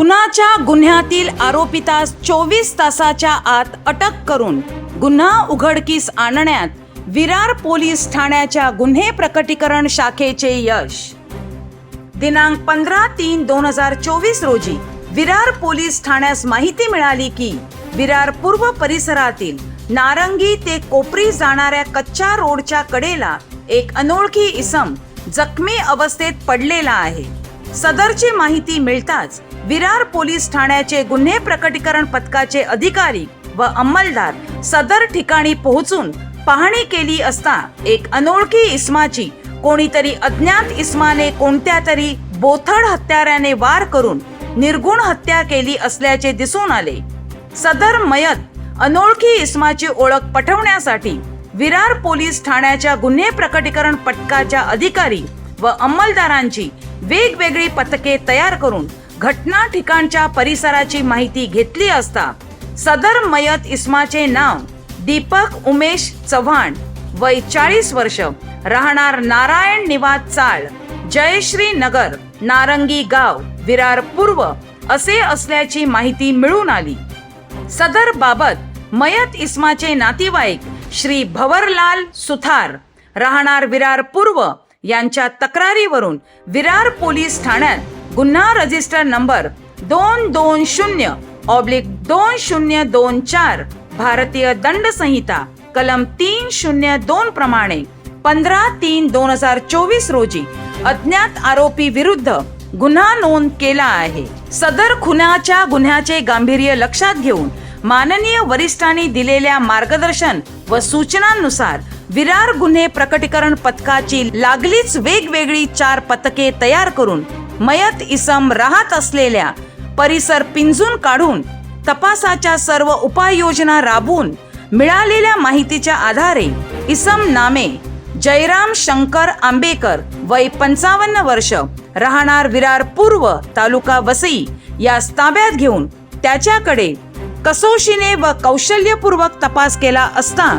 खुनाच्या गुन्ह्यातील आरोपितास चोवीस तासाच्या आत अटक करून गुन्हा उघडकीस आणण्यात विरार पोलीस ठाण्याच्या गुन्हे प्रकटीकरण शाखेचे यश. दिनांक पंधरा तीन दोन हजार चोवीस रोजी विरार पोलीस ठाण्यास माहिती मिळाली की विरार पूर्व परिसरातील नारंगी ते कोपरी जाणाऱ्या कच्च्या रोडच्या कडेला एक अनोळखी इसम जखमी अवस्थेत पडलेला आहे. सदरची माहिती मिळताच विरार पोलीस ठाण्याचे गुन्हे प्रकटीकरण पथकाचे अधिकारी व अंमलदार सदर ठिकाणी पोहोचून पाहणी केली असता एक अनोळखी इस्माची कोणीतरी अज्ञात इस्माने कोणत्या तरी बोथड हत्याराने वार करून निर्गुण हत्या केली असल्याचे दिसून आले. सदर मयत अनोळखी इस्माची ओळख पटवण्यासाठी विरार पोलीस ठाण्याच्या गुन्हे प्रकटीकरण पथकाच्या अधिकारी व अंमलदारांची वेगवेगळी पथके तयार करून घटना ठिकाणच्या परिसराची माहिती घेतली असता सदर मयत इस्माचे नाव दीपक उमेश चव्हाण वय चाळीस वर्ष राहणार नारायण निवास चाळ जयश्री नगर नारंगी गाव विरार पूर्व असे असल्याची माहिती मिळून आली. सदर बाबत मयत इस्माचे नातेवाईक श्री भवरलाल सुथार राहणार विरार पूर्व यांच्या तक्रारीवरून विरार पोलीस ठाण्यात गुन्हा रजिस्टर नंबर दोन दोन शून्य ऑब्लिक दोन शून्य दोन चार भारतीय दंड संहिता कलम तीन शून्य दोन प्रमाणे पंधरा तीन दोन हजार चोवीस रोजी अज्ञात आरोपी विरुद्ध गुन्हा नोंद केला आहे. सदर खुनाच्या गुन्ह्याचे गांभीर्य लक्षात घेऊन माननीय वरिष्ठांनी दिलेल्या मार्गदर्शन व सूचनांनुसार विरार गुन्हे प्रकटीकरण पथकाची लागलीच वेगवेगळी चार पथके तयार करून मयत इसम राहत असलेल्या परिसर पिंजून काढून तपासाच्या सर्व उपाययोजना राबवून मिळालेल्या माहितीच्या आधारे इसम नामे जयराम शंकर आंबेकर वय पंचावन्न वर्ष राहणार विरार पूर्व तालुका वसई या ताब्यात घेऊन त्याच्याकडे कसोशीने व कौशल्यपूर्वक तपास केला असता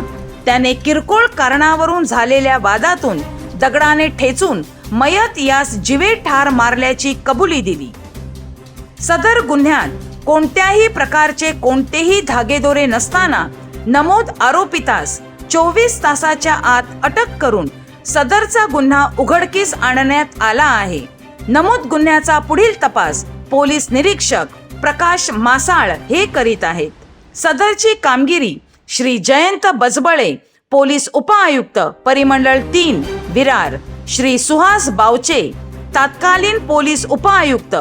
त्याने किरकोळ कारणावरून झालेल्या वादातून दगडाने ठेचून मयत यास जिवे ठार मारल्याची कबुली दिली. सदर गुन्ह्यात कोणत्याही प्रकारचे कोणतेही धागेदोरे नसताना नमोद आरोपितास चोवीस तासाच्या आत अटक करून सदरचा गुन्हा उघडकीस आणण्यात आला आहे. नमूद गुन्ह्याचा पुढील तपास पोलीस निरीक्षक प्रकाश मासाळ हे करीत आहेत. सदरची कामगिरी श्री जयंत बजबळे पोलीस उपआयुक्त परिमंडळ तीन विरार. श्री सुहास बावचे तात्कालीन पोलीस उपआयुक्त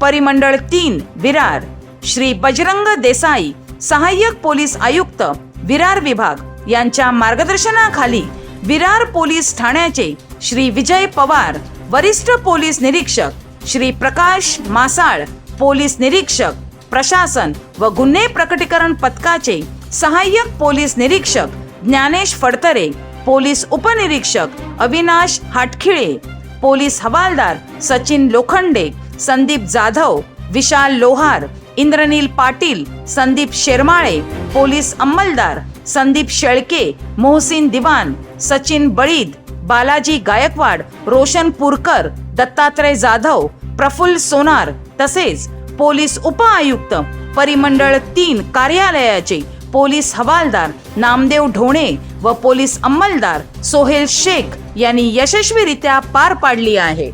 परिमंडळ तीन विरार. श्री बजरंग देसाई सहाय्यक पोलीस आयुक्त विरार विभाग. यांच्या मार्गदर्शनाखाली विरार पोलीस ठाण्याचे श्री विजय पवार वरिष्ठ पोलीस निरीक्षक श्री प्रकाश मासाळ पोलीस निरीक्षक प्रशासन व गुन्हे प्रकटीकरण पथकाचे सहाय्यक पोलीस निरीक्षक ज्ञानेश फडतरे पोलीस उपनिरीक्षक अविनाश हाटखिळे पोलीस हवालदार सचिन लोखंडे संदीप जाधव विशाल लोहार इंद्रनील पाटील संदीप शेरमाळे पोलीस अंमलदार संदीप शेळके मोहसिन दिवान सचिन बळीद बालाजी गायकवाड रोशन पुरकर दत्तात्रय जाधव प्रफुल्ल सोनार तसेच पोलीस उपआयुक्त परिमंडळ तीन कार्यालयाचे पोलीस हवालदार नामदेव ढोणे व पोलीस अंमलदार सोहेल शेख यांनी यशस्वीरित्या पार पाडली आहे.